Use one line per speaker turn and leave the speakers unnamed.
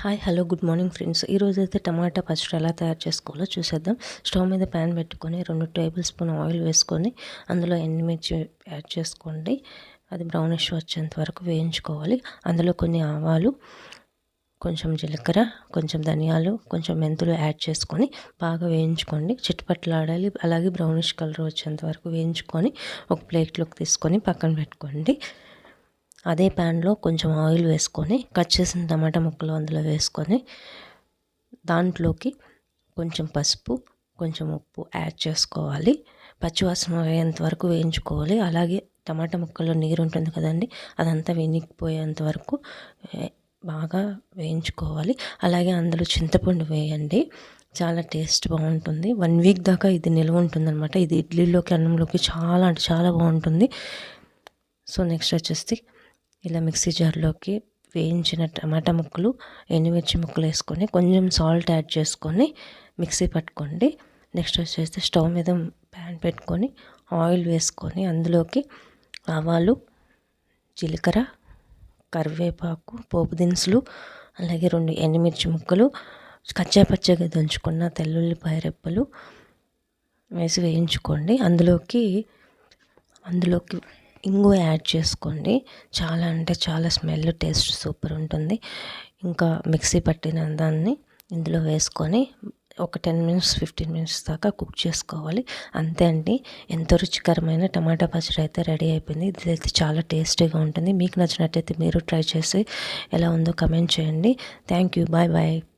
Hi hello good morning friends. ఈరోజు అయితే టమాటా పచ్చడి ఎలా తయారు చేసుకోవాలో చూసేద్దాం. స్టవ్ మీద ప్యాన్ పెట్టుకొని రెండు టేబుల్ స్పూన్ ఆయిల్ వేసుకొని అందులో ఎండుమిర్చి యాడ్ చేసుకోండి. అది బ్రౌనిష్ వచ్చేంత వరకు వేయించుకోవాలి. అందులో కొన్ని ఆవాలు కొంచెం జీలకర్ర కొంచెం ధనియాలు కొంచెం మెంతులు యాడ్ చేసుకొని బాగా వేయించుకోండి. చిట్టుపట్లాడాలి అలాగే బ్రౌనిష్ కలర్ వచ్చేంత వరకు వేయించుకొని ఒక ప్లేట్లోకి తీసుకొని పక్కన పెట్టుకోండి. అదే ప్యాన్లో కొంచెం ఆయిల్ వేసుకొని కట్ చేసిన టమాటా ముక్కలు అందులో వేసుకొని దాంట్లోకి కొంచెం పసుపు కొంచెం ఉప్పు యాడ్ చేసుకోవాలి. పచ్చివాసన అయ్యేంత వరకు వేయించుకోవాలి. అలాగే టమాటా ముక్కల్లో నీరు ఉంటుంది కదండి అదంతా వెనికిపోయేంత వరకు బాగా వేయించుకోవాలి. అలాగే అందులో చింతపండు వేయండి. చాలా టేస్ట్ బాగుంటుంది. వన్ వీక్ దాకా ఇది నిల్వ ఉంటుందన్నమాట. ఇది ఇడ్లీలోకి అన్నంలోకి చాలా అంటే చాలా బాగుంటుంది. సో నెక్స్ట్ వచ్చేసి ఇలా మిక్సీ జార్లోకి వేయించిన టమాటా ముక్కలు ఎండుమిర్చి ముక్కలు వేసుకొని కొంచెం సాల్ట్ యాడ్ చేసుకొని మిక్సీ పట్టుకోండి. నెక్స్ట్ వచ్చేసి స్టవ్ మీద ప్యాన్ పెట్టుకొని ఆయిల్ వేసుకొని అందులోకి ఆవాలు జీలకర్ర కరివేపాకు పోపు దినుసులు అలాగే రెండు ఎండుమిర్చి ముక్కలు కచ్చా పచ్చగా దంచుకున్న తెల్లుల్లిపాయ రెప్పలు వేసి వేయించుకోండి. అందులోకి అందులోకి ఇంగువ యాడ్ చేసుకోండి. చాలా అంటే చాలా స్మెల్ టేస్ట్ సూపర్ ఉంటుంది. ఇంకా మిక్సీ పట్టిన దాన్ని ఇందులో వేసుకొని ఒక టెన్ మినిట్స్ ఫిఫ్టీన్ మినిట్స్ దాకా కుక్ చేసుకోవాలి. అంతే అండి. ఎంతో రుచికరమైన టమాటా పచ్చడి అయితే రెడీ అయిపోయింది. ఇది అయితే చాలా టేస్టీగా ఉంటుంది. మీకు నచ్చినట్టయితే మీరు ట్రై చేసి ఎలా ఉందో కమెంట్ చేయండి. Thank you. Bye bye.